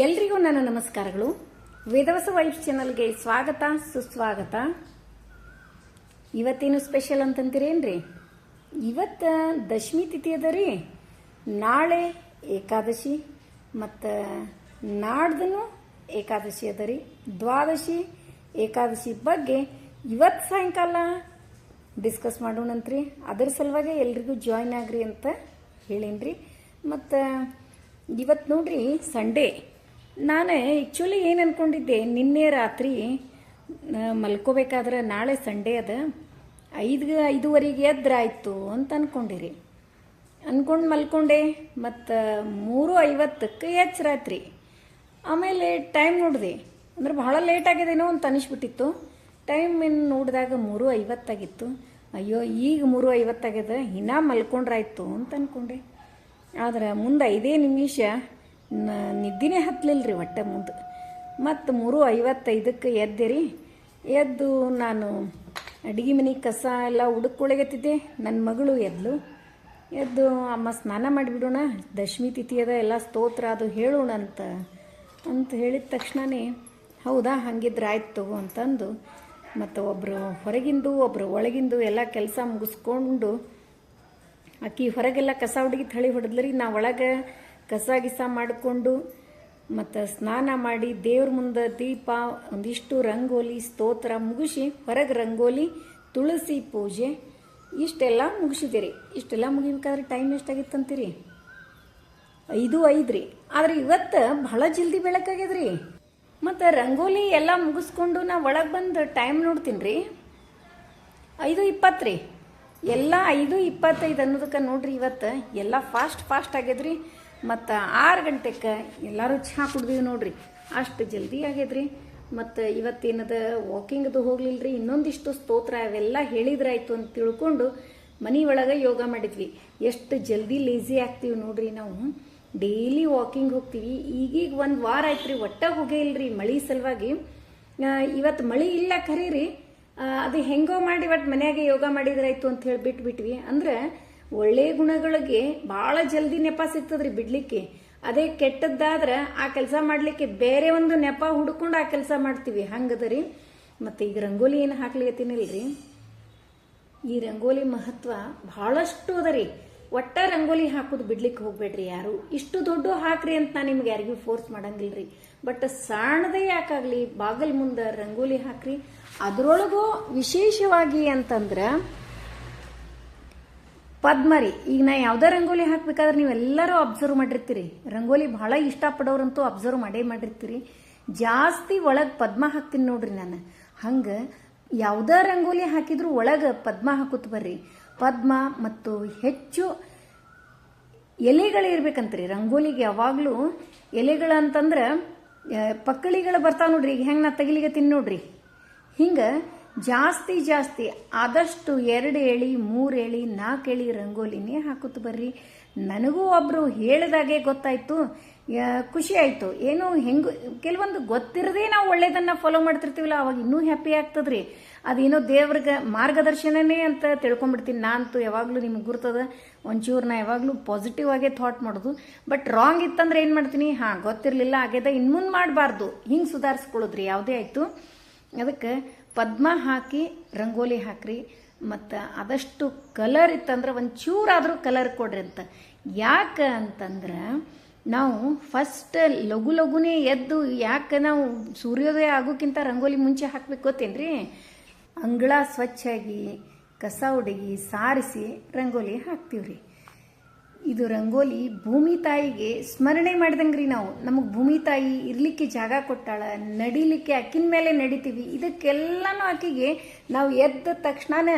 ಎಲ್ರಿಗೂ ನನ್ನ ನಮಸ್ಕಾರಗಳು. ವೇದವಸ ವೈಫ್ ಚಾನಲ್ಗೆ ಸ್ವಾಗತ, ಸುಸ್ವಾಗತ. ಇವತ್ತೇನು ಸ್ಪೆಷಲ್ ಅಂತಂತೀರೇನ್ರಿ? ಇವತ್ತ ದಶಮಿ ತಿಥಿ ಅದ ರೀ. ನಾಳೆ ಏಕಾದಶಿ ಮತ್ತು ನಾಡ್ದನು ಏಕಾದಶಿ ಅದ ರೀ. ದ್ವಾದಶಿ ಏಕಾದಶಿ ಬಗ್ಗೆ ಇವತ್ತು ಸಾಯಂಕಾಲ ಡಿಸ್ಕಸ್ ಮಾಡೋಣಂತ್ರಿ. ಅದರ ಸಲುವಾಗಿ ಎಲ್ರಿಗೂ ಜಾಯ್ನ್ ಆಗ್ರಿ ಅಂತ ಹೇಳೇನ್ರಿ. ಮತ್ತು ಇವತ್ತು ನೋಡ್ರಿ, ಸಂಡೇ. ನಾನು ಆ್ಯಕ್ಚುಲಿ ಏನು ಅಂದ್ಕೊಂಡಿದ್ದೆ ನಿನ್ನೆ ರಾತ್ರಿ ಮಲ್ಕೋಬೇಕಾದ್ರೆ ನಾಳೆ ಸಂಡೇ ಅದ, ಐದು, ಐದುವರೆಗೆ ಎದ್ರಾಯ್ತು ಅಂತ ಅಂದ್ಕೊಂಡಿರಿ ಅಂದ್ಕೊಂಡು ಮಲ್ಕೊಂಡೆ, ಮತ್ತು ಮೂರು ಐವತ್ತಕ್ಕೆ ಎಚ್ಚರಾತ್ರಿ ಆಮೇಲೆ ಟೈಮ್ ನೋಡಿದೆ, ಅಂದ್ರೆ ಭಾಳ ಲೇಟ್ ಆಗಿದೇನೋ ಅಂತ ಅನಿಸ್ಬಿಟ್ಟಿತ್ತು. ಟೈಮ್ ಇನ್ನು ನೋಡಿದಾಗ ಮೂರು ಐವತ್ತಾಗಿತ್ತು ಅಯ್ಯೋ, ಈಗ ಮೂರು ಐವತ್ತಾಗ್ಯದ ಇನ್ನೂ ಮಲ್ಕೊಂಡ್ರಾಯ್ತು ಅಂತ ಅಂದ್ಕೊಂಡೆ ಆದ್ರೆ ಮುಂದೆ ಐದೇ ನಿಮಿಷ ನಿದ್ದಿನೇ ಹತ್ತಲಿಲ್ಲ ರೀ ಹೊಟ್ಟೆ ಮುಂದೆ. ಮತ್ತು ಮೂರು ಐವತ್ತೈದಕ್ಕೆ ಎದ್ದೆ ರೀ ಎದ್ದು ನಾನು ಅಡುಗೆ ಮನೆ ಕಸ ಎಲ್ಲ ಹುಡುಕೊಳಗತ್ತಿದ್ದೆ ನನ್ನ ಮಗಳು ಎದ್ಲು. ಎದ್ದು, ಅಮ್ಮ, ಸ್ನಾನ ಮಾಡಿಬಿಡೋಣ. ದಶಮಿ ತಿಥಿ ಅದ, ಎಲ್ಲ ಸ್ತೋತ್ರ ಅದು ಹೇಳೋಣ ಅಂತ ಅಂತ ಹೇಳಿದ ತಕ್ಷಣವೇ ಹೌದಾ, ಹಂಗಿದ್ರೆ ಆಯ್ತು ತಗೋ ಅಂತಂದು. ಮತ್ತು ಒಬ್ಬರು ಹೊರಗಿಂದು ಒಬ್ಬರು ಒಳಗಿಂದು ಎಲ್ಲ ಕೆಲಸ ಮುಗಿಸ್ಕೊಂಡು ಆಕಿ ಹೊರಗೆಲ್ಲ ಕಸ ಹುಡುಗಿ ಥಳಿ ರೀ ನಾ ಒಳಗೆ ಕಸ ಗಿಸ ಮಾಡಿಕೊಂಡು ಮತ್ತು ಸ್ನಾನ ಮಾಡಿ ದೇವ್ರ ಮುಂದೆ ದೀಪ, ಒಂದಿಷ್ಟು ರಂಗೋಲಿ, ಸ್ತೋತ್ರ ಮುಗಿಸಿ ಹೊರಗೆ ರಂಗೋಲಿ, ತುಳಸಿ ಪೂಜೆ, ಇಷ್ಟೆಲ್ಲ ಮುಗಿಸಿದೆ ರೀ ಇಷ್ಟೆಲ್ಲ ಮುಗಿಬೇಕಾದ್ರೆ ಟೈಮ್ ಎಷ್ಟಾಗಿತ್ತಂತೀರಿ ಐದು ಐದು ರೀ ಆದ್ರೆ ಇವತ್ತು ಬಹಳ ಜಲ್ದಿ ಬೆಳಕಾಗ್ಯದ್ರಿ. ಮತ್ತು ರಂಗೋಲಿ ಎಲ್ಲ ಮುಗಿಸ್ಕೊಂಡು ನಾ ಒಳಗೆ ಬಂದು ಟೈಮ್ ನೋಡ್ತೀನಿ ರೀ ಐದು ಇಪ್ಪತ್ತು ರೀ ಎಲ್ಲ ಐದು ಇಪ್ಪತ್ತೈದು ಅನ್ನೋದಕ್ಕೆ ನೋಡ್ರಿ ಇವತ್ತು. ಎಲ್ಲ ಫಾಸ್ಟ್ ಫಾಸ್ಟ್ ಆಗ್ಯದ್ರಿ. ಮತ್ತು ಆರು ಗಂಟೆಗೆ ಎಲ್ಲರೂ ಚಹಾ ಕುಡ್ದೀವಿ ನೋಡ್ರಿ. ಅಷ್ಟು ಜಲ್ದಿ ಆಗ್ಯದ್ರಿ. ಮತ್ತು ಇವತ್ತೇನದ ವಾಕಿಂಗ್ದು ಹೋಗ್ಲಿಲ್ಲ ರೀ ಇನ್ನೊಂದಿಷ್ಟು ಸ್ತೋತ್ರ ಅವೆಲ್ಲ ಹೇಳಿದ್ರಾಯ್ತು ಅಂತ ತಿಳ್ಕೊಂಡು ಮನೆ ಒಳಗೆ ಯೋಗ ಮಾಡಿದ್ವಿ. ಎಷ್ಟು ಜಲ್ದಿ ಲೇಜಿ ಆಗ್ತೀವಿ ನೋಡ್ರಿ ನಾವು. ಡೈಲಿ ವಾಕಿಂಗ್ ಹೋಗ್ತೀವಿ. ಈಗೀಗ ಒಂದು ವಾರ ಆಯ್ತು ರೀ ಒಟ್ಟ ಹೋಗೇ ಇಲ್ರಿ ಮಳಿ ಸಲುವಾಗಿ. ಇವತ್ತು ಮಳಿ ಇಲ್ಲ ಖರೀರಿ ಅದು ಹೆಂಗೋ ಮಾಡಿ ಒಟ್ಟು ಮನೆಯಾಗೆ ಯೋಗ ಮಾಡಿದ್ರಾಯ್ತು ಅಂತ ಹೇಳಿ ಬಿಟ್ಬಿಟ್ವಿ ಅಂದ್ರೆ ಒಳ್ಳೆ ಗುಣಗಳಿಗೆ ಭಾಳ ಜಲ್ದಿ ನೆಪ ಸಿಗ್ತದ್ರಿ ಬಿಡ್ಲಿಕ್ಕೆ. ಅದೇ ಕೆಟ್ಟದ್ದಾದ್ರೆ ಆ ಕೆಲಸ ಮಾಡ್ಲಿಕ್ಕೆ ಬೇರೆ ಒಂದು ನೆಪ ಹುಡ್ಕೊಂಡು ಆ ಕೆಲಸ ಮಾಡ್ತೀವಿ. ಹಂಗದರಿ? ಮತ್ತೆ ಈಗ ರಂಗೋಲಿ ಏನು ಹಾಕ್ಲಿಕತ್ತೀನಿಲ್ರಿ ಈ ರಂಗೋಲಿ ಮಹತ್ವ ಭಾಳಷ್ಟು ಅದರಿ. ಒಟ್ಟ ರಂಗೋಲಿ ಹಾಕೋದು ಬಿಡ್ಲಿಕ್ಕೆ ಹೋಗ್ಬೇಡ್ರಿ ಯಾರು. ಇಷ್ಟು ದೊಡ್ಡ ಹಾಕ್ರಿ ಅಂತ ನಾನು ನಿಮ್ಗೆ ಯಾರಿಗೂ ಫೋರ್ಸ್ ಮಾಡಂಗಿಲ್ರಿ. ಬಟ್ ಸಣ್ಣದೇ ಯಾಕಾಗ್ಲಿ ಬಾಗಲ್ ಮುಂದೆ ರಂಗೋಲಿ ಹಾಕ್ರಿ. ಅದ್ರೊಳಗೂ ವಿಶೇಷವಾಗಿ ಅಂತಂದ್ರೆ ಪದ್ಮರಿ, ಈಗ ನಾ ಯಾವ್ದೇ ರಂಗೋಲಿ ಹಾಕ್ಬೇಕಾದ್ರೆ ನೀವೆಲ್ಲರೂ ಅಬ್ಸರ್ವ್ ಮಾಡಿರ್ತೀರಿ. ರಂಗೋಲಿ ಬಹಳ ಇಷ್ಟಪಡೋರಂತೂ ಅಬ್ಸರ್ವ್ ಮಾಡೇ ಮಾಡಿರ್ತೀರಿ. ಜಾಸ್ತಿ ಒಳಗೆ ಪದ್ಮ ಹಾಕ್ತೀನಿ ನೋಡ್ರಿ ನಾನು. ಹಂಗೆ ಯಾವುದೇ ರಂಗೋಲಿ ಹಾಕಿದ್ರು ಒಳಗೆ ಪದ್ಮ ಹಾಕುತ್ತ ಬರ್ರಿ. ಪದ್ಮ ಮತ್ತು ಹೆಚ್ಚು ಎಲೆಗಳು ಇರ್ಬೇಕಂತ್ರಿ. ರಂಗೋಲಿಗೆ ಯಾವಾಗಲೂ ಎಲೆಗಳು ಅಂತಂದ್ರೆ ಪಕ್ಕಳಿಗಳು ಬರ್ತಾವ ನೋಡ್ರಿ. ಈಗ ಹೆಂಗೆ ನಾ ತಿನ್ ನೋಡ್ರಿ. ಹಿಂಗೆ ಜಾಸ್ತಿ ಜಾಸ್ತಿ ಆದಷ್ಟು ಎರಡು ಎಳಿ, ಮೂರು ಎಳಿ, ನಾಲ್ಕು ಎಳಿ ರಂಗೋಲಿನೇ ಹಾಕುತ್ತ ಬರ್ರಿ. ನನಗೂ ಒಬ್ರು ಹೇಳಿದಾಗೆ ಗೊತ್ತಾಯ್ತು. ಖುಷಿ ಆಯ್ತು. ಏನು ಹೆಂಗ, ಕೆಲವೊಂದು ಗೊತ್ತಿರದೇ ನಾವು ಒಳ್ಳೇದನ್ನ ಫಾಲೋ ಮಾಡ್ತಿರ್ತೀವಲ್ಲ, ಅವಾಗ ಇನ್ನೂ ಹ್ಯಾಪಿ ಆಗ್ತದ್ರಿ. ಅದೇನೋ ದೇವ್ರಿಗೆ ಮಾರ್ಗದರ್ಶನನೇ ಅಂತ ತಿಳ್ಕೊಂಡ್ಬಿಡ್ತೀನಿ. ನಾನಂತೂ ಯಾವಾಗಲೂ ನಿಮ್ಗೆ ಗುರ್ತದ. ಒಂಚೂರು ನಾ ಯಾವಾಗಲೂ ಪಾಸಿಟಿವ್ ಆಗೇ ಥಾಟ್ ಮಾಡೋದು. ಬಟ್ ರಾಂಗ್ ಇತ್ತಂದ್ರೆ ಏನು ಮಾಡ್ತೀನಿ? ಹಾಂ, ಗೊತ್ತಿರಲಿಲ್ಲ, ಆಗ್ಯದ. ಇನ್ನು ಮುಂದೆ ಮಾಡಬಾರ್ದು. ಹಿಂಗೆ ಸುಧಾರಿಸ್ಕೊಳ್ಳೋದ್ರಿ. ಯಾವುದೇ ಆಯಿತು. ಅದಕ್ಕೆ ಪದ್ಮ ಹಾಕಿ, ರಂಗೋಲಿ ಹಾಕ್ರಿ, ಮತ್ತು ಆದಷ್ಟು ಕಲರ್ ಇತ್ತಂದ್ರೆ ಒಂಚೂರಾದರೂ ಕಲರ್ ಕೊಡ್ರಿ ಅಂತ. ಯಾಕೆ ಅಂತಂದ್ರೆ ನಾವು ಫಸ್ಟ್ ಲಘು ಲಘುನೇ ಎದ್ದು ಯಾಕೆ ನಾವು ಸೂರ್ಯೋದಯ ಆಗೋಕ್ಕಿಂತ ರಂಗೋಲಿ ಮುಂಚೆ ಹಾಕ್ಬೇಕು ಗೊತ್ತೇನ್ರಿ? ಅಂಗಳ ಸ್ವಚ್ಛಾಗಿ, ಕಸ ಹುಡುಗಿ ಸಾರಿಸಿ ರಂಗೋಲಿ ಹಾಕ್ತೀವ್ರಿ. ಇದು ರಂಗೋಲಿ ಭೂಮಿ ತಾಯಿಗೆ ಸ್ಮರಣೆ ಮಾಡ್ದಂಗ್ರಿ ನಾವು. ನಮಗೆ ಭೂಮಿ ತಾಯಿ ಇರ್ಲಿಕ್ಕೆ ಜಾಗ ಕೊಟ್ಟಾಳ, ನಡಿಲಿಕ್ಕೆ ಅಕ್ಕಿನ ಮೇಲೆ ನಡಿತೀವಿ. ಇದಕ್ಕೆಲ್ಲನೂ ಆಕಿಗೆ ನಾವು ಎದ್ದ ತಕ್ಷಣ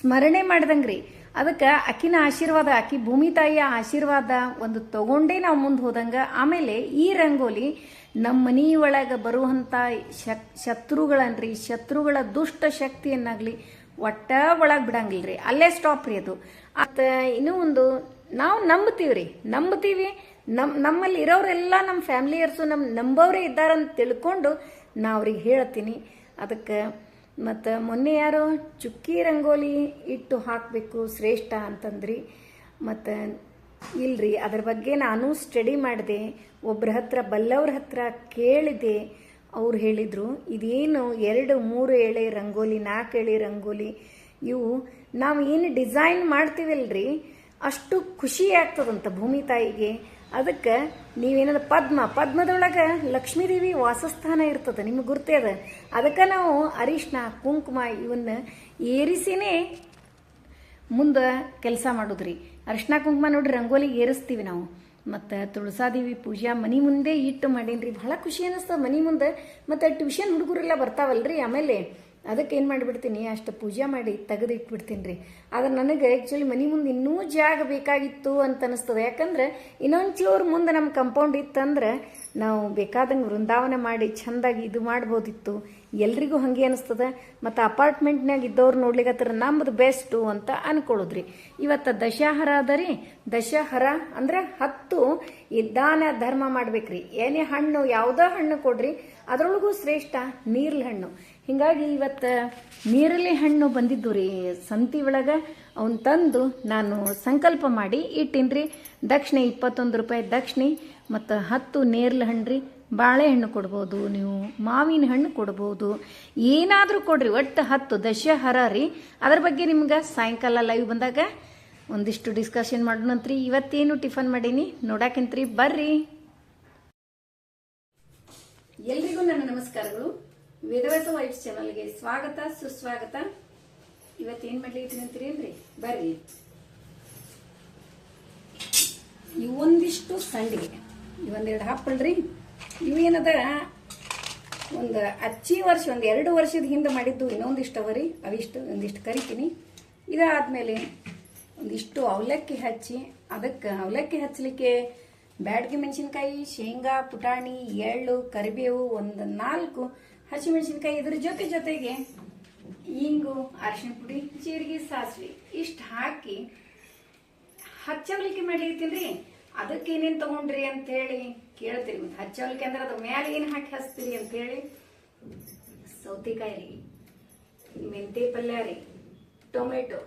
ಸ್ಮರಣೆ ಮಾಡ್ದಂಗ್ರಿ. ಅದಕ್ಕೆ ಅಕ್ಕಿನ ಆಶೀರ್ವಾದ, ಅಕ್ಕಿ ಭೂಮಿ ತಾಯಿಯ ಆಶೀರ್ವಾದ ಒಂದು ತಗೊಂಡೇ ನಾವು ಮುಂದೆ ಹೋದಂಗೆ. ಆಮೇಲೆ ಈ ರಂಗೋಲಿ ನಮ್ಮ ಮನೆ ಒಳಗೆ ಬರುವಂಥ ಶತ್ರುಗಳನ್ರಿ, ಶತ್ರುಗಳ ದುಷ್ಟ ಶಕ್ತಿಯನ್ನಾಗ್ಲಿ ಒಟ್ಟ ಒಳಗೆ ಬಿಡಂಗಿಲ್ರಿ. ಅಲ್ಲೇ ಸ್ಟಾಪ್ ರೀ ಅದು. ಮತ್ತು ಇನ್ನೂ ಒಂದು ನಾವು ನಂಬ್ತೀವ್ರಿ ನಂಬ್ತೀವಿ ನಮ್, ನಮ್ಮಲ್ಲಿ ಇರೋರೆಲ್ಲ ನಮ್ಮ ಫ್ಯಾಮಿಲಿಯರ್ಸು ನಮ್ಮ ನಂಬೋರೇ ಇದ್ದಾರಂತ ತಿಳ್ಕೊಂಡು ನಾ ಅವ್ರಿಗೆ ಹೇಳ್ತೀನಿ. ಅದಕ್ಕೆ ಮತ್ತು ಮೊನ್ನೆ ಯಾರು ಚುಕ್ಕಿ ರಂಗೋಲಿ ಇಟ್ಟು ಹಾಕಬೇಕು ಶ್ರೇಷ್ಠ ಅಂತಂದ್ರಿ. ಮತ್ತು ಇಲ್ರಿ, ಅದ್ರ ಬಗ್ಗೆ ನಾನು ಸ್ಟಡಿ ಮಾಡಿದೆ. ಒಬ್ಬರ ಹತ್ರ, ಬಲ್ಲವ್ರ ಹತ್ರ ಕೇಳಿದೆ. ಅವ್ರು ಹೇಳಿದರು, ಇದೇನು ಎರಡು, ಮೂರು ಎಳೆ ರಂಗೋಲಿ, ನಾಲ್ಕು ಎಳೆ ರಂಗೋಲಿ, ಇವು ನಾವು ಏನು ಡಿಸೈನ್ ಮಾಡ್ತೀವಲ್ರಿ. ಅಷ್ಟು ಖುಷಿ ಆಗ್ತದಂತ ಭೂಮಿ ತಾಯಿಗೆ. ಅದಕ್ಕೆ ನೀವೇನದ ಪದ್ಮ, ಪದ್ಮದೊಳಗೆ ಲಕ್ಷ್ಮೀದೇವಿ ವಾಸಸ್ಥಾನ ಇರ್ತದೆ, ನಿಮ್ಗೆ ಗುರ್ತೇ ಅದ. ಅದಕ್ಕೆ ನಾವು ಅರಿಶಿನ ಕುಂಕುಮ ಇವನ್ನ ಏರಿಸಿನೇ ಮುಂದೆ ಕೆಲಸ ಮಾಡೋದ್ರಿ. ಅರಿಶಿನ ಕುಂಕುಮ ನೋಡ್ರಿ, ರಂಗೋಲಿ ಏರಿಸ್ತೀವಿ ನಾವು. ಮತ್ತು ತುಳಸಾದೇವಿ ಪೂಜಾ ಮನೆ ಮುಂದೆ ಇಟ್ಟು ಮಾಡೀನಿ ಭಾಳ ಖುಷಿ ಅನ್ನಿಸ್ತದೆ ಮನೆ ಮುಂದೆ. ಮತ್ತು ಟ್ಯೂಷನ್ ಹುಡುಗರೆಲ್ಲ ಬರ್ತಾವಲ್ರಿ ಆಮೇಲೆ. ಅದಕ್ಕೆ ಏನು ಮಾಡಿಬಿಡ್ತೀನಿ, ಅಷ್ಟು ಪೂಜೆ ಮಾಡಿ ತೆಗೆದು ಇಟ್ಬಿಡ್ತೀನಿ ರೀ ಆದ್ರೆ ನನಗೆ ಆ್ಯಕ್ಚುಲಿ ಮನೆ ಮುಂದೆ ಇನ್ನೂ ಜಾಗ ಬೇಕಾಗಿತ್ತು ಅಂತ ಅನಿಸ್ತದೆ. ಯಾಕಂದ್ರೆ ಇನ್ನೊಂದು ಫ್ಲೋರ್ ಮುಂದೆ ನಮ್ಮ ಕಂಪೌಂಡ್ ಇತ್ತಂದ್ರೆ ನಾವು ಬೇಕಾದಂಗೆ ವೃಂದಾವನ ಮಾಡಿ ಚೆಂದಾಗಿ ಇದು ಮಾಡ್ಬೋದಿತ್ತು. ಎಲ್ರಿಗೂ ಹಾಗೆ ಅನಿಸ್ತದೆ. ಮತ್ತು ಅಪಾರ್ಟ್ಮೆಂಟ್ನಾಗ ಇದ್ದವ್ರು ನೋಡ್ಲಿಕ್ಕೆ ನಮ್ಮದು ಬೆಸ್ಟು ಅಂತ ಅನ್ಕೊಳ್ಳೋದ್ರಿ ಇವತ್ತು ದಶಹರ ಅದ ರೀ ದಶಹರ ಅಂದ್ರೆ ಹತ್ತು ಈ ದಾನ ಧರ್ಮ ಮಾಡ್ಬೇಕ್ರಿ. ಏನೇ ಹಣ್ಣು, ಯಾವುದೋ ಹಣ್ಣು ಕೊಡ್ರಿ. ಅದರೊಳಗೂ ಶ್ರೇಷ್ಠ ನೀರ್ಲಿ ಹಣ್ಣು. ಹಿಂಗಾಗಿ ಇವತ್ತು ನೀರಲಿ ಹಣ್ಣು ಬಂದಿದ್ದು ರೀ ಸಂತಿ ಒಳಗೆ. ಅವನು ತಂದು ನಾನು ಸಂಕಲ್ಪ ಮಾಡಿ ಇಟ್ಟಿನ್ರಿ. ದಕ್ಷಿಣೆ ಇಪ್ಪತ್ತೊಂದು ರೂಪಾಯಿ ದಕ್ಷಿಣೆ. ಮತ್ತು ಹತ್ತು ನೇರ್ಲ ಹಣ್ಣು ರೀ ಬಾಳೆಹಣ್ಣು ಕೊಡ್ಬೋದು, ನೀವು ಮಾವಿನ ಹಣ್ಣು ಕೊಡ್ಬೋದು. ಏನಾದರೂ ಕೊಡ್ರಿ, ಒಟ್ಟು ಹತ್ತು ದಶಹರ ರೀ. ಅದ್ರ ಬಗ್ಗೆ ನಿಮ್ಗೆ ಸಾಯಂಕಾಲ ಲೈವ್ ಬಂದಾಗ ಒಂದಿಷ್ಟು ಡಿಸ್ಕಷನ್ ಮಾಡೋಣಂತ್ರಿ ಇವತ್ತೇನು ಟಿಫನ್ ಮಾಡೀನಿ, ನೋಡಾಕಂತ್ರಿ, ಬರ್ರಿ. ಎಲ್ರಿಗೂ ನನ್ನ ನಮಸ್ಕಾರಗಳು. ವೇದವಾಸ ವೈಟ್ಸ್ ಚಾನಲ್ಗೆ ಸ್ವಾಗತ, ಸುಸ್ವಾಗತ. ಇವತ್ತೇನ್ ಮಾಡ್ಲಿ ಅಂತೀರೇನ್ರಿ ಬರ್ರಿ. ಒಂದಿಷ್ಟು ಸಂಡಿಗೆ. ಇವೊಂದೆರಡು ಹಪ್ಪಳ್ರಿ ಇವೇನದ ಒಂದು ಅಚ್ಚಿ ವರ್ಷ, ಒಂದು ಎರಡು ವರ್ಷದ ಹಿಂದೆ ಮಾಡಿದ್ದು ಇನ್ನೊಂದಿಷ್ಟು ಅವರಿ. ಅವಿಷ್ಟು, ಒಂದಿಷ್ಟು ಕರಿತೀನಿ. ಇದಾದಮೇಲೆ ಒಂದಿಷ್ಟು ಅವಲಕ್ಕಿ ಹಚ್ಚಿ, ಅದಕ್ಕೆ ಅವಲಕ್ಕಿ ಹಚ್ಚಲಿಕ್ಕೆ ಬ್ಯಾಡ್ಗೆ ಮೆಣಸಿನ್ಕಾಯಿ, ಶೇಂಗಾ, ಪುಟಾಣಿ, ಎಳ್ಳು, ಕರಿಬೇವು, ಒಂದು ನಾಲ್ಕು ಹಸಿಮೆಣಸಿನ್ಕಾಯಿ ಇದ್ರ ಜೊತೆ ಜೊತೆಗೆ ಇಂಗು ಅರಿಶಿನ ಪುಡಿ, ಜೀರಿಗೆ, ಸಾಸಿವೆ ಇಷ್ಟು ಹಾಕಿ ಹಚ್ಚವಲಿಕೆ ಮಾಡ್ಲಿಕತ್ತೀನಿ ಅದಕ್ಕೆ ಏನೇನು ತಗೊಂಡ್ರಿ ಅಂತ ಹೇಳಿ ಕೇಳ್ತೀರಿ ಮತ್ತೆ ಹಚ್ಚೋಲ್ಕೆ ಅಂದ್ರೆ ಅದ್ರ ಮ್ಯಾಲೆ ಏನು ಹಾಕಿ ಹಚ್ತೀರಿ ಅಂತ ಹೇಳಿ? ಸೌತೆಕಾಯಿ ರೀ, ಮೆಂತೆ ಪಲ್ಯ ರೀ, ಟೊಮೆಟೊ.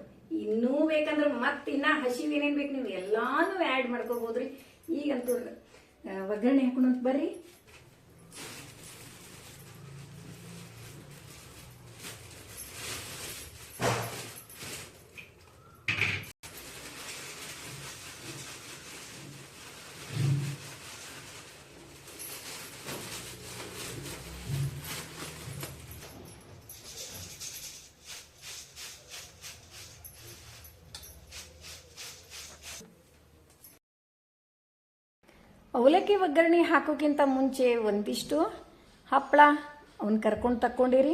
ಇನ್ನೂ ಬೇಕಂದ್ರೆ ಮತ್ತೆ ಇನ್ನ ಹಸಿವು ಏನೇನ್ ಬೇಕು ನೀವು ಎಲ್ಲಾನು ಆ್ಯಡ್ ಮಾಡ್ಕೋಬಹುದ್ರಿ ಈಗಂತೂ ಒಗ್ಗರಣೆ ಹಾಕೊಂಡು ಬರ್ರಿ. ಅವಲಕ್ಕಿ ಒಗ್ಗರಣೆ ಹಾಕೋಕ್ಕಿಂತ ಮುಂಚೆ ಒಂದಿಷ್ಟು ಹಪ್ಪಳ ಅವನ್ನ ಕರ್ಕೊಂಡು ತಕ್ಕೊಂಡಿರಿ.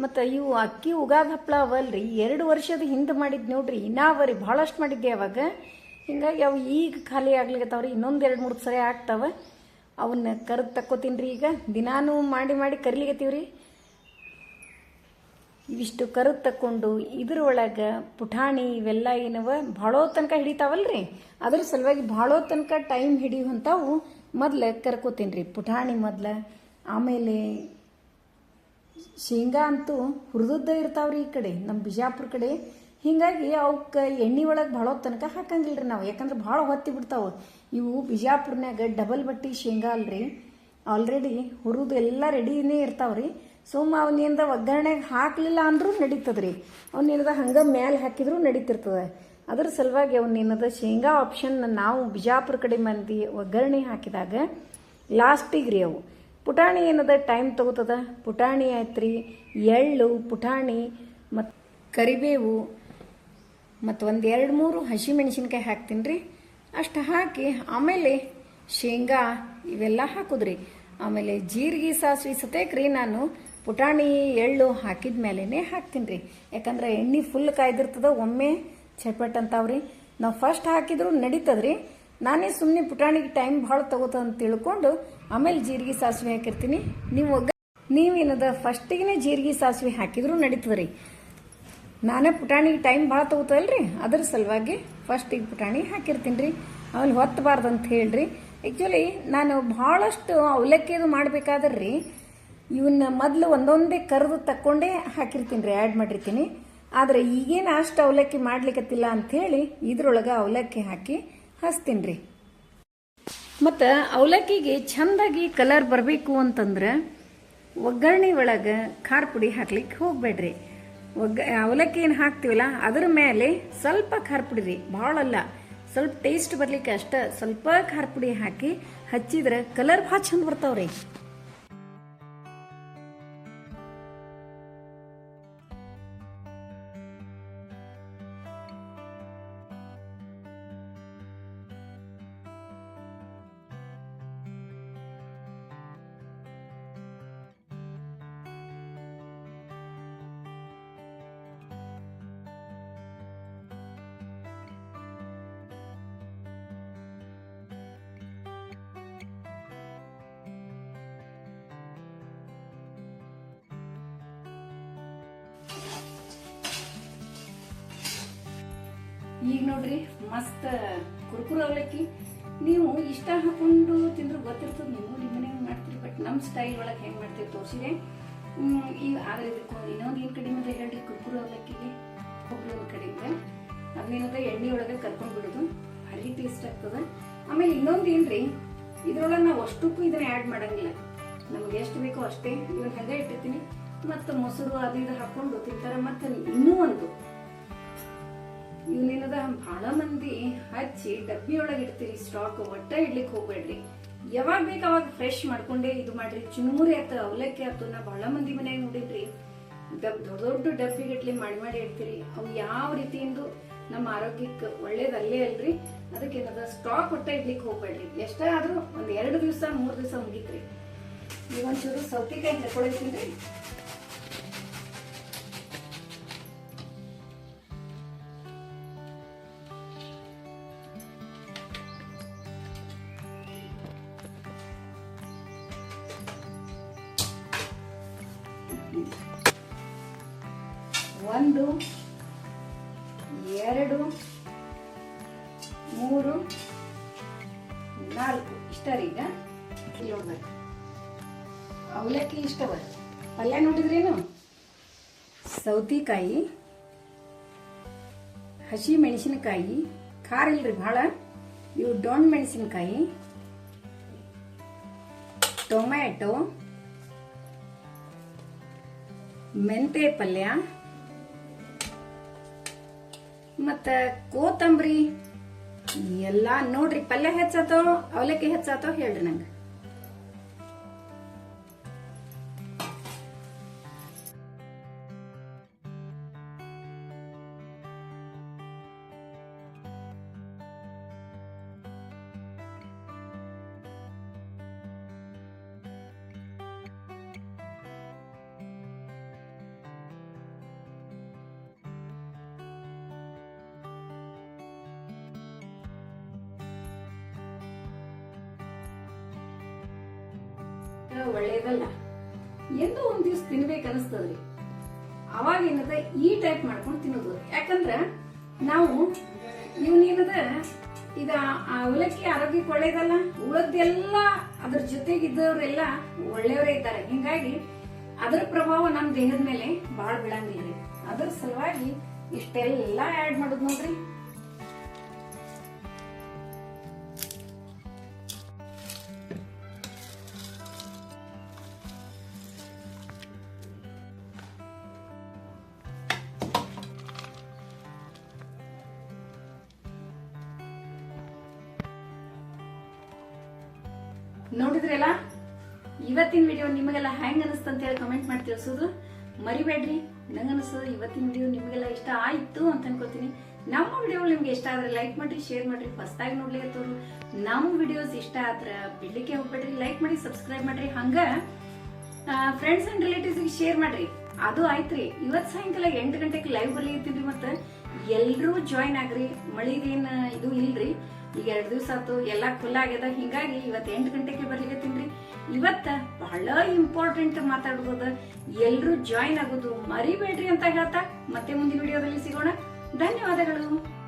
ಮತ್ತು ಇವು ಅಕ್ಕಿ ಉಗಾದ ಹಪ್ಪಳ ಅವಲ್ರಿ. ಎರಡು ವರ್ಷದ ಹಿಂದೆ ಮಾಡಿದ್ ನೋಡ್ರಿ. ಇನ್ನಾವರಿ ಭಾಳಷ್ಟು ಮಾಡಿದ್ದೆ ಅವಾಗ. ಹಿಂಗಾಗಿ ಅವು ಈಗ ಖಾಲಿ ಆಗ್ಲಿಕ್ಕತ್ತಾವ್ರಿ ಇನ್ನೊಂದು ಎರಡು ಮೂರು ಸರಿ ಆಗ್ತಾವ. ಅವನ್ನ ಕರೆದು ತಕ್ಕೋತೀನಿ ರೀ ಈಗ. ದಿನಾನು ಮಾಡಿ ಮಾಡಿ ಕರಿಲಿಕತ್ತೀವ್ರಿ. ಇವಿಷ್ಟು ಕರು ತಕ್ಕೊಂಡು ಇದ್ರ ಒಳಗೆ ಪುಟಾಣಿ ಇವೆಲ್ಲ ಏನವ ಭಾಳೋ ತನಕ ಹಿಡಿತಾವಲ್ರಿ? ಅದ್ರ ಸಲುವಾಗಿ ಭಾಳೋ ತನಕ ಟೈಮ್ ಹಿಡಿಯುವಂಥವು ಮೊದಲು ಕರ್ಕೋತೀನಿ ರೀ ಪುಟಾಣಿ ಮೊದ್ಲು. ಆಮೇಲೆ ಶೇಂಗಾ ಅಂತೂ ಹುರಿದದ್ದ ಇರ್ತಾವ್ರಿ ಈ ಕಡೆ ನಮ್ಮ ಬಿಜಾಪುರ ಕಡೆ. ಹಿಂಗಾಗಿ ಅವಕ್ಕೆ ಎಣ್ಣೆ ಒಳಗೆ ಭಾಳೋ ತನಕ ಹಾಕಂಗಿಲ್ರಿ ನಾವು, ಯಾಕಂದ್ರೆ ಭಾಳ ಹೊತ್ತಿ ಬಿಡ್ತಾವ. ಇವು ಬಿಜಾಪುರ್ನ್ಯಾಗ ಡಬಲ್ ಬಟ್ಟಿ ಶೇಂಗಾ ಅಲ್ರಿ. ಆಲ್ರೆಡಿ ಹುರಿದು ಎಲ್ಲ ರೆಡಿನೇ ಇರ್ತಾವ್ರಿ. ಸುಮ್ಮ ಅವನಿಂದ ಒಗ್ಗರಣೆಗೆ ಹಾಕಲಿಲ್ಲ ಅಂದ್ರೂ ನಡೀತದ್ರಿ. ಅವನಿಂದ ಹಂಗೆ ಮ್ಯಾಲೆ ಹಾಕಿದ್ರು ನಡೀತಿರ್ತದೆ. ಅದ್ರ ಸಲುವಾಗಿ ಅವನಿಂದ ಶೇಂಗಾ ಆಪ್ಷನ್ ನಾವು ಬಿಜಾಪುರ ಕಡೆ ಮಂದಿ ಒಗ್ಗರಣೆ ಹಾಕಿದಾಗ ಲಾಸ್ಟಿಗೆ ರೀ ಅವು. ಪುಟಾಣಿ ಏನದ ಟೈಮ್ ತಗೋತದ? ಪುಟಾಣಿ ಆಯ್ತ್ರಿ, ಎಳ್ಳು, ಪುಟಾಣಿ ಮತ್ತು ಕರಿಬೇವು ಮತ್ತು ಒಂದು ಎರಡು ಮೂರು ಹಸಿಮೆಣಸಿನ್ಕಾಯಿ ಹಾಕ್ತೀನಿ ರೀ ಅಷ್ಟು ಹಾಕಿ ಆಮೇಲೆ ಶೇಂಗಾ ಇವೆಲ್ಲ ಹಾಕುದ್ರಿ. ಆಮೇಲೆ ಜೀರಿಗೆ ಸಾಸಿವೆ ಸತೇಕ್ರಿ ನಾನು. ಪುಟಾಣಿ ಎಳ್ಳು ಹಾಕಿದ ಮೇಲೇ ಹಾಕ್ತೀನಿ ರೀ. ಯಾಕಂದ್ರೆ ಎಣ್ಣೆ ಫುಲ್ ಕಾಯ್ದಿರ್ತದ, ಒಮ್ಮೆ ಚಟ್ಪಟ್ ಅಂತಾವ್ರಿ. ನಾವು ಫಸ್ಟ್ ಹಾಕಿದ್ರು ನಡೀತದ್ರಿ. ನಾನೇ ಸುಮ್ಮನೆ ಪುಟಾಣಿಗೆ ಟೈಮ್ ಭಾಳ ತಗೋತ ಅಂತ ತಿಳ್ಕೊಂಡು ಆಮೇಲೆ ಜೀರಿಗೆ ಸಾಸಿವೆ ಹಾಕಿರ್ತೀನಿ. ನೀವು ಒಗ್ಗ ನೀವೇನದ ಫಸ್ಟಿಗೆ ಜೀರಿಗೆ ಸಾಸಿವೆ ಹಾಕಿದ್ರು ನಡೀತದ್ರಿ. ನಾನೇ ಪುಟಾಣಿಗೆ ಟೈಮ್ ಭಾಳ ತಗೋತಲ್ರಿ ಅದ್ರ ಸಲುವಾಗಿ ಫಸ್ಟ್ ಈಗ ಪುಟಾಣಿ ಹಾಕಿರ್ತೀನಿ ರೀ. ಆಮೇಲೆ ಹೊತ್ತಬಾರ್ದು ಅಂತ ಹೇಳ್ರಿ. ಆ್ಯಕ್ಚುಲಿ ನಾನು ಭಾಳಷ್ಟು ಅವಲಕ್ಕಿದು ಮಾಡ್ಬೇಕಾದ್ರೆ. ರೀ ಇವನ್ನ ಮೊದಲು ಒಂದೊಂದೇ ಕರೆದು ತಕ್ಕೊಂಡೇ ಹಾಕಿರ್ತೀನಿ ರೀ ಆ್ಯಡ್ ಮಾಡಿರ್ತೀನಿ. ಆದರೆ ಈಗೇನು ಅಷ್ಟು ಅವಲಕ್ಕಿ ಮಾಡ್ಲಿಕ್ಕತ್ತಿಲ್ಲ ಅಂಥೇಳಿ ಇದ್ರೊಳಗೆ ಅವಲಕ್ಕಿ ಹಾಕಿ ಹಚ್ತೀನಿ ರೀ. ಮತ್ತು ಅವಲಕ್ಕಿಗೆ ಚಂದಾಗಿ ಕಲರ್ ಬರಬೇಕು ಅಂತಂದ್ರೆ ಒಗ್ಗರಣೆ ಒಳಗೆ ಖಾರ ಪುಡಿ ಹಾಕ್ಲಿಕ್ಕೆ ಹೋಗಬೇಡ್ರಿ. ಒಗ್ಗ ಅವಲಕ್ಕಿ ಏನು ಹಾಕ್ತೀವಲ್ಲ, ಅದ್ರ ಮೇಲೆ ಸ್ವಲ್ಪ ಖಾರ ಪುಡಿ ರೀ, ಭಾಳ ಅಲ್ಲ. ಸ್ವಲ್ಪ ಟೇಸ್ಟ್ ಬರಲಿಕ್ಕೆ ಅಷ್ಟೇ ಸ್ವಲ್ಪ ಖಾರ ಪುಡಿ ಹಾಕಿ ಹಚ್ಚಿದ್ರೆ ಕಲರ್ ಭಾಳ ಚಂದ ಬರ್ತಾವ್ರಿ. ಈಗ ನೋಡ್ರಿ, ಮಸ್ತ್ ಕುರ್ಕುರು ಅವಲಕ್ಕಿ. ನೀವು ಇಷ್ಟ ಹಾಕೊಂಡು ತಿಂದ್ರೆ ಗೊತ್ತಿರ್ತದೆ, ನೀವು ನಿಮ್ಮ ಮನೆಗೆ ಮಾಡ್ತೀರಿ ಬಟ್ ನಮ್ಮ ಸ್ಟೈಲ್ ಒಳಗೆ ಹೆಂಗೆ ಮಾಡ್ತೀವಿ ತೋರಿಸಿದೆ. ಈಗ ಆದ್ರೆ ಇದಕ್ಕೆ ಇನ್ನೊಂದು ಏನು ಕಡಿಮೆ ಅಂದ್ರೆ ಹೇಳ್ರಿ, ಕುರ್ಕುರು ಅವಲಕ್ಕಿಗೆ? ಒಬ್ಬರು ಒಂದು ಕಡೆಯಿಂದ ಅದನ್ನೇನಂದ್ರೆ ಎಣ್ಣೆ ಒಳಗೆ ಕರ್ಕೊಂಡು ಬಿಡೋದು. ಭಾರಿ ಟೇಸ್ಟ್ ಆಗ್ತದೆ. ಆಮೇಲೆ ಇನ್ನೊಂದು ಏನ್ರಿ, ಇದ್ರೊಳಗೆ ನಾವು ಅಷ್ಟಕ್ಕೂ ಇದನ್ನ ಆ್ಯಡ್ ಮಾಡಂಗಿಲ್ಲ. ನಮ್ಗೆ ಎಷ್ಟು ಬೇಕೋ ಅಷ್ಟೇ. ಇವಾಗ ಹಂಗೆ ಇಟ್ಟಿರ್ತೀನಿ. ಮತ್ತು ಮೊಸರು ಅದು ಇದು ಹಾಕೊಂಡು ತಿಂತಾರೆ. ಮತ್ತು ಇನ್ನೂ ಒಂದು ಇವನೇನದ ಬಹಳ ಮಂದಿ ಹಚ್ಚಿ ಡಬ್ಬಿ ಒಳಗೆ ಇಡ್ತೀರಿ ಸ್ಟಾಕ್ ಒಟ್ಟ ಇಡ್ಲಿಕ್ಕೆ ಹೋಗ್ಬೇಡ್ರಿ. ಯಾವಾಗ ಬೇಕು ಅವಾಗ ಫ್ರೆಶ್ ಮಾಡ್ಕೊಂಡೇ ಇದು ಮಾಡ್ರಿ. ಚುರುಮುರಿ ಆತ, ಅವಲಕ್ಕಿ ಆತು, ನಾ ಬಹಳ ಮಂದಿ ಮನ್ಯಾಗ ನೋಡಿದ್ರಿ. ಡಬ್ ದೊಡ್ಡ ದೊಡ್ಡ ಡಬ್ಬಿಗಿಟ್ಲಿ ಮಾಡಿ ಮಾಡಿ ಇಡ್ತೀರಿ. ಅವು ಯಾವ ರೀತಿಯಿಂದ ನಮ್ಮ ಆರೋಗ್ಯಕ್ಕೆ ಒಳ್ಳೇದಲ್ಲೇ ಅಲ್ರಿ. ಅದಕ್ಕೆ ಏನದ ಸ್ಟಾಕ್ ಒಟ್ಟ ಇಡ್ಲಿಕ್ಕೆ ಹೋಗ್ಬೇಡ್ರಿ. ಎಷ್ಟೇ ಆದ್ರೂ ಒಂದ್ ಎರಡು ದಿವಸ, ಮೂರು ದಿವಸ ಮುಗಿತ್ರಿ. ಈಗ ಒಂಚೂರು ಸೌತಿಕಾಯಿ ಹಾಕೊಳತ್ತೀನಿ ಒಂದು, ಎರಡು, ಮೂರು, ನಾಲ್ಕು. ಇಷ್ಟ ರೀ ಈಗ? ಅವಲಕ್ಕಿ ಇಷ್ಟವ? ಪಲ್ಯ ನೋಡಿದ್ರೇನು ಸೌತಿಕಾಯಿ, ಹಸಿ ಮೆಣಸಿನಕಾಯಿ, ಖಾರ ಇಲ್ರಿ ಭಾಳ. ಇವು ಡೊಣ್ ಮೆಣಸಿನಕಾಯಿ, ಟೊಮ್ಯಾಟೊ ಮೆಂತೆ ಪಲ್ಯ ಮತ್ತ ಕೋತಂಬರಿ ಎಲ್ಲ ನೋಡ್ರಿ ಪಲ್ಯ ಹೆಚ್ಚಾತೋ ಅವಲಕ್ಕಿ ಹೆಚ್ಚಾತೋ ಹೇಳ್ರಿ ನಂಗೆ. ಒಳ್ಳೇದಲ್ಲ ಎಂದು ಒಂದ್ ದಿವ್ಸ ತಿನ್ಬೇಕು ಅನಿಸ್ತದ್ರಿ. ಅವಾಗ ಏನದ, ಈ ಟೈಪ್ ಮಾಡ್ಕೊಂಡು ತಿನ್ನೋದು. ಯಾಕಂದ್ರ ನಾವು ಇವನೇನದ ಇದ ಅವಲಕ್ಕಿ ಆರೋಗ್ಯಕ್ಕೆ ಒಳ್ಳೇದಲ್ಲ ಉಳದ್ದೆಲ್ಲ ಅದ್ರ ಜೊತೆಗಿದ್ದವರೆಲ್ಲ ಒಳ್ಳೆಯವರೇ ಇದ್ದಾರೆ. ಹಿಂಗಾಗಿ ಅದರ ಪ್ರಭಾವ ನಮ್ಮ ದೇಹದ ಮೇಲೆ ಬಹಳ ಬೀಳಂಗಿಲ್ಲ ಅದ್ರ ಸಲುವಾಗಿ ಇಷ್ಟೆಲ್ಲ ಆಡ್ ಮಾಡೋದು ನೋಡ್ರಿ. ನೋಡಿದ್ರಲ್ಲ? ಇವತ್ತಿನ ವಿಡಿಯೋ ನಿಮಗೆಲ್ಲ ಹ್ಯಾಂಗ್ ಅನಿಸ್ತು ಅಂತ ಹೇಳಿ ಕಮೆಂಟ್ ಮಾಡಿ ತಿಳಿಸೋದು ಮರಿಬೇಡ್ರಿ. ನಂಗೆ ಅನಿಸೋದು ಇವತ್ತಿನ ವಿಡಿಯೋ ನಿಮಗೆಲ್ಲ ಇಷ್ಟ ಆಯ್ತು ಅಂತ ಅನ್ಕೋತೀನಿ ನಮ್ಮ ವಿಡಿಯೋ ನಿಮ್ಗೆ ಇಷ್ಟ ಆದ್ರೆ ಲೈಕ್ ಮಾಡಿ ಶೇರ್ ಮಾಡ್ರಿ ಫಸ್ಟಾಗಿ ನೋಡ್ಲಿಕ್ಕತ್ತವ್ರು ನಮ್ಮ ವಿಡಿಯೋಸ್ ಇಷ್ಟ ಆದ್ರೆ ಬಿಡ್ಲಿಕ್ಕೆ ಹೋಗ್ಬೇಡ್ರಿ ಲೈಕ್ ಮಾಡಿ ಸಬ್ಸ್ಕ್ರೈಬ್ ಮಾಡ್ರಿ. ಹಂಗ ಫ್ರೆಂಡ್ಸ್ ಅಂಡ್ ರಿಲೇಟಿವ್ಸ್ ಶೇರ್ ಮಾಡ್ರಿ. ಅದು ಆಯ್ತ್ರಿ. ಇವತ್ತು ಸಾಯಂಕಾಲ ಎಂಟು ಗಂಟೆಗೆ ಲೈವ್ ಬರ್ಲಿಕತ್ತೀನಿ ಮತ್ತೆ. ಎಲ್ಲರೂ ಜಾಯ್ನ್ ಆಗ್ರಿ. ಮಳಿಗೇನು ಇದು ಇಲ್ರಿ. ಈಗ ಎರಡು ದಿವಸ ಆತು ಎಲ್ಲ ಖುಲ್ಲ ಆಗ್ಯದ. ಹಿಂಗಾಗಿ ಇವತ್ತು ಎಂಟು ಗಂಟೆಗೆ ಬರ್ಲಿಕ್ಕೆ ಇವತ್ತ ಬಹಳ ಇಂಪಾರ್ಟೆಂಟ್ ಮಾತಾಡ್ಬೋದು. ಎಲ್ಲರೂ ಜಾಯಿನ್ ಆಗೋದು ಮರಿಬೇಡ್ರಿ ಅಂತ ಹೇಳ್ತಾ ಮತ್ತೆ ಮುಂದಿನ ವಿಡಿಯೋದಲ್ಲಿ ಸಿಗೋಣ. ಧನ್ಯವಾದಗಳು.